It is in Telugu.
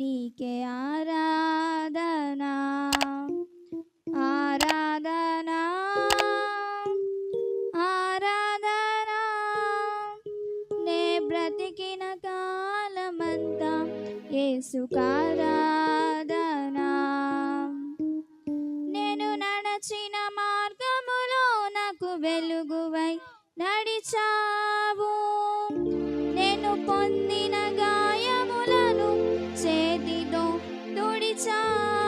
నీకే ఆరాధనా ఆరాధనా ఆరాధనా. నే బ్రతికిన కాలమంతా ఏసుకారాధనా నేను నడచిన మార్గములో నాకు వెలుగువై నడిచావు. నేను పొందిన time.